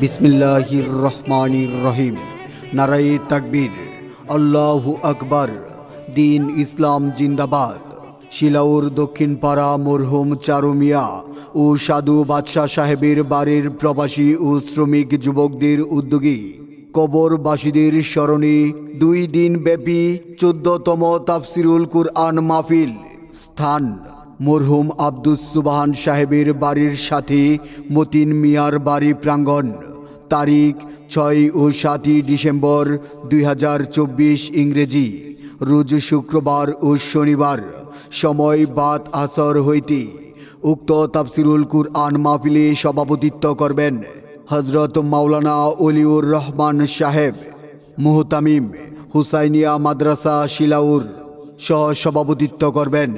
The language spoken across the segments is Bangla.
বিসমিল্লাহির রহমানির রহিম। নারাই তাকবীর। আল্লাহু আকবার। দিন ইসলাম জিন্দাবাদ। শিলাউর দক্ষিণ পাড়া মরহুম চারুমিয়া ও সাধু বাদশাহ সাহেবের বাড়ির প্রবাসী ও শ্রমিক যুবকদের উদ্যোগী কবরবাসীদের স্মরণে দুই দিন ব্যাপী চোদ্দতম তাফসিরুল কুরআন মাহফিল। স্থান মরহুম আব্দুস সুবাহান সাহেবের বাড়ির সাথে মতিন মিয়ার বাড়ি প্রাঙ্গণ। তারিখ ছয় ও সাতই ডিসেম্বর দুই হাজার চব্বিশ ইংরেজি। রোজ শুক্রবার ও শনিবার সময় বাত আসর হইতে উক্ত তাফসিরুল কুরআন মাহফিলে সভাপতিত্ব করবেন হজরত মাওলানা অলিউর রহমান সাহেব, মুহতামিম হুসাইনিয়া মাদ্রাসা শিলাউর সহ সভাপতিত্ব করবেন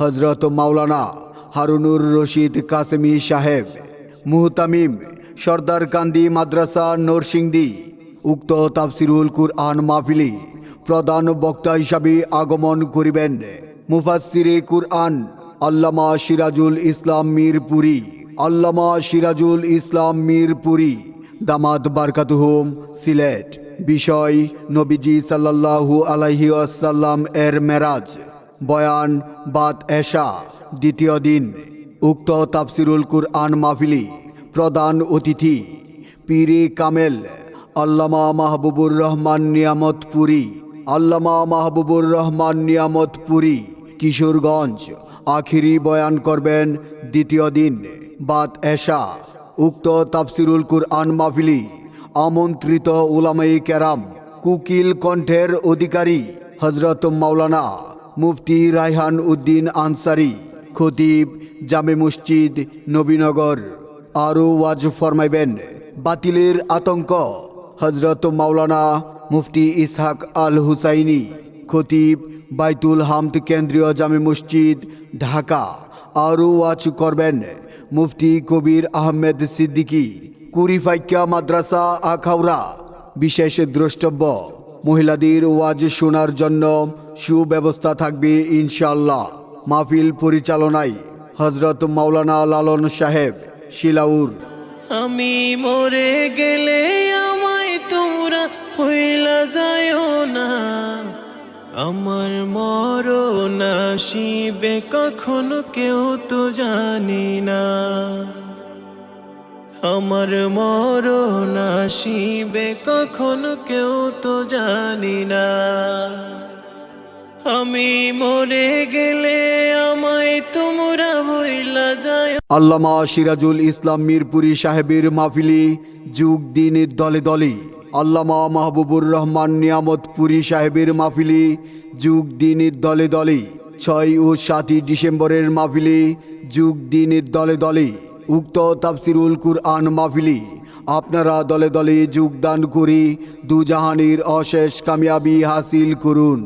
হজরত মাওলানা হারুনুর রশিদ কাসেমি সাহেব, মুহতামিম সর্দার কান্দি মাদ্রাসা নরসিংদী, উক্ত তাফসিরুল কুরআন মাহফিলি প্রধান বক্তা হিসাবে আগমন করিবেন মুফাসসিরে কুরআন, আল্লামা সিরাজুল ইসলাম মিরপুরি, আল্লামা সিরাজুল ইসলাম মিরপুরি, দামাত বারকাতুহুম, সিলেট, বিষয় নবীজি সাল্লাল্লাহু আলাইহি আসাল্লাম এর মেরাজ, বয়ান বাত এশা, দ্বিতীয় দিন, উক্ত তাফসিরুল কুরআন মাহফিলি প্রধান অতিথি, পীরে কামেল, আল্লামা মাহবুবুর রহমান নিয়ামতপুরি, আল্লামা মাহবুবুর রহমান নিয়ামতপুরি, কিশোরগঞ্জ, আখিরি বয়ান করবেন দ্বিতীয় দিন, বাত এশা, উক্ত তাফসিরুল কুরআন মাহফিলি, আমন্ত্রিত উলামাই কেরাম, কুকিল কণ্ঠের অধিকারী হজরত মাওলানা মুফতি রায়হান উদ্দিন আনসারি, খতিব জামে মসজিদ, নবীনগর। আরও ওয়াজ ফরমাইবেন। বাতিলের আতঙ্ক। হজরত মাওলানা মুফতি ইসহাক আল হুসাইনি খতিব বাইতুল হামদ কেন্দ্রীয় জামে মসজিদ, ঢাকা। আরও ওয়াজ করবেন মুফতি কবির আহমেদ সিদ্দিকী কুরিফাইকা মাদ্রাসা, আখাউড়া। বিশেষ দ্রষ্টব্য, মহিলাদের ওয়াজ শোনার জন্য সুব্যবস্থা থাকবে ইনশাল্লাহ মাহফিল পরিচালনায় হজরত মাওলানা লালন সাহেব। শিলাউর। আমি মরে গেলে আমায় তোমরা হইলা যায় না। আমার মরণ আসিবে কখনো কেউ তো জানি না। আমার মরণ আসিবে কখনো কেউ তো জানি না। আমি মরে গেলে আমায় তোমরা হইলা যায়। আল্লামা সিরাজুল ইসলাম মিরপুরি সাহেবের মাহফিলি যুগ দিনের দলে দলে আল্লামা মাহবুবুর রহমান নিয়ামতপুরি সাহেবের মাহফিলি যুগ দিনের দলে দলে ছয় ও সাতই ডিসেম্বরের মাহফিলি যুগ দিনের দলে দলে উক্ত তাফসিরুল কুরআন মাহফিলি আপনারা দলে দলে যোগদান করি দুজাহানের অশেষ কামিয়াবি হাসিল করুন।